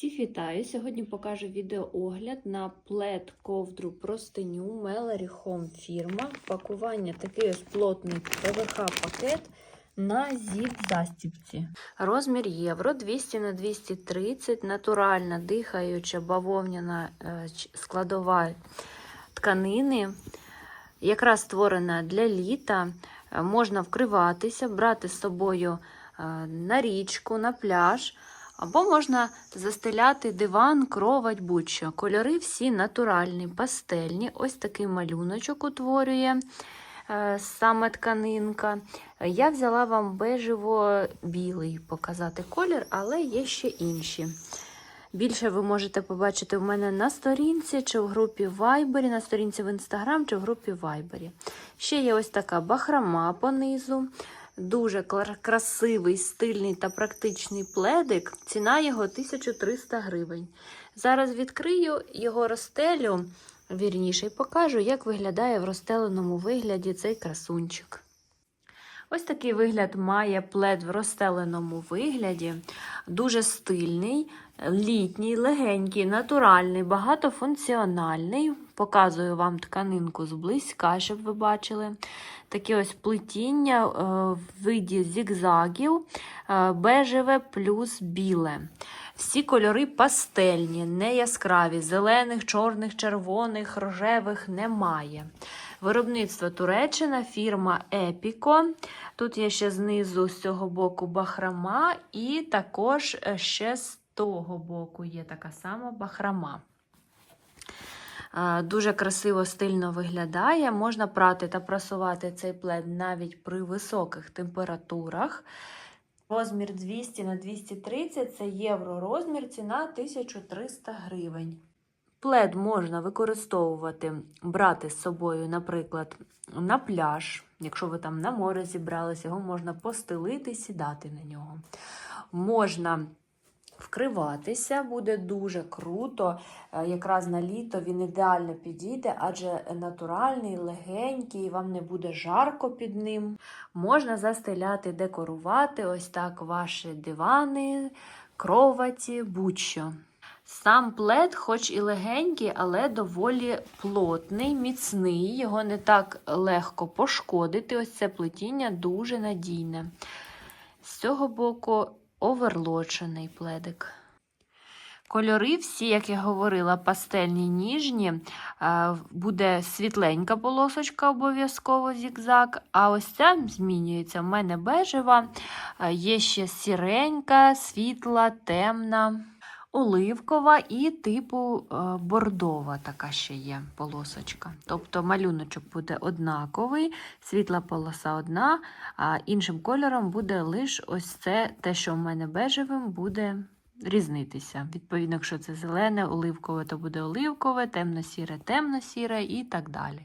Всіх вітаю! Сьогодні покажу відеоогляд на плед ковдру простиню Melody Home фірма. Пакування такий ось плотний ПВХ-пакет на зіп-застіпці. Розмір євро 200 на 230 натуральна дихаюча бавовняна е, складова тканини. Якраз створена для літа. Е, Можна вкриватися, брати з собою е, на річку, на пляж. Або можна застеляти диван, кровать, будь-що. Кольори всі натуральні, пастельні. Ось такий малюночок утворює е, саме тканинка. Я взяла вам бежево-білий показати колір, але є ще інші. Більше ви можете побачити в мене на сторінці чи в групі Viber, на сторінці в Instagram чи в групі Viber. Ще є ось така бахрома понизу. Дуже красивий, стильний та практичний пледик. Ціна його 1300 гривень. Зараз відкрию його розстелю, вірніше, і покажу, як виглядає в розстеленому вигляді цей красунчик. Ось такий вигляд має плед в розстеленому вигляді. Дуже стильний, літній, легенький, натуральний, багатофункціональний. Показую вам тканинку зблизька, щоб ви бачили. Такі ось плетіння е, в виді зігзагів, е, бежеве плюс біле. Всі кольори пастельні, не яскраві, зелених, чорних, червоних, рожевих немає. Виробництво Туреччина, фірма Епіко. Тут є ще знизу з цього боку бахрама, і також е, ще з того боку є така сама бахрама. Дуже красиво, стильно виглядає. Можна прати та прасувати цей плед навіть при високих температурах. Розмір 200 на 230 це євро розмір, ціна 1300 гривень. Плед можна використовувати, брати з собою, наприклад, на пляж. Якщо ви там на море зібралися, його можна постелити, сідати на нього. Можна вкриватися, буде дуже круто. Е, Якраз на літо він ідеально підійде, адже натуральний, легенький, вам не буде жарко під ним. Можна застеляти, декорувати ось так ваші дивани, кроваті, будь-що. Сам плед, хоч і легенький, але доволі плотний, міцний. Його не так легко пошкодити. Ось це плетіння дуже надійне. З цього боку оверлочений пледик. Кольори всі, як я говорила, пастельні ніжні. Буде світленька полосочка, обов'язково зігзаг. А ось ця змінюється. У мене бежева, є ще сіренька, світла, темна оливкова і типу е, бордова така ще є полосочка. Тобто малюночок буде однаковий, світла полоса одна, а іншим кольором буде лише ось це, те, що в мене бежевим, буде різнитися. Відповідно, якщо це зелене, оливкове, то буде оливкове, темно-сіре, темно-сіре і так далі.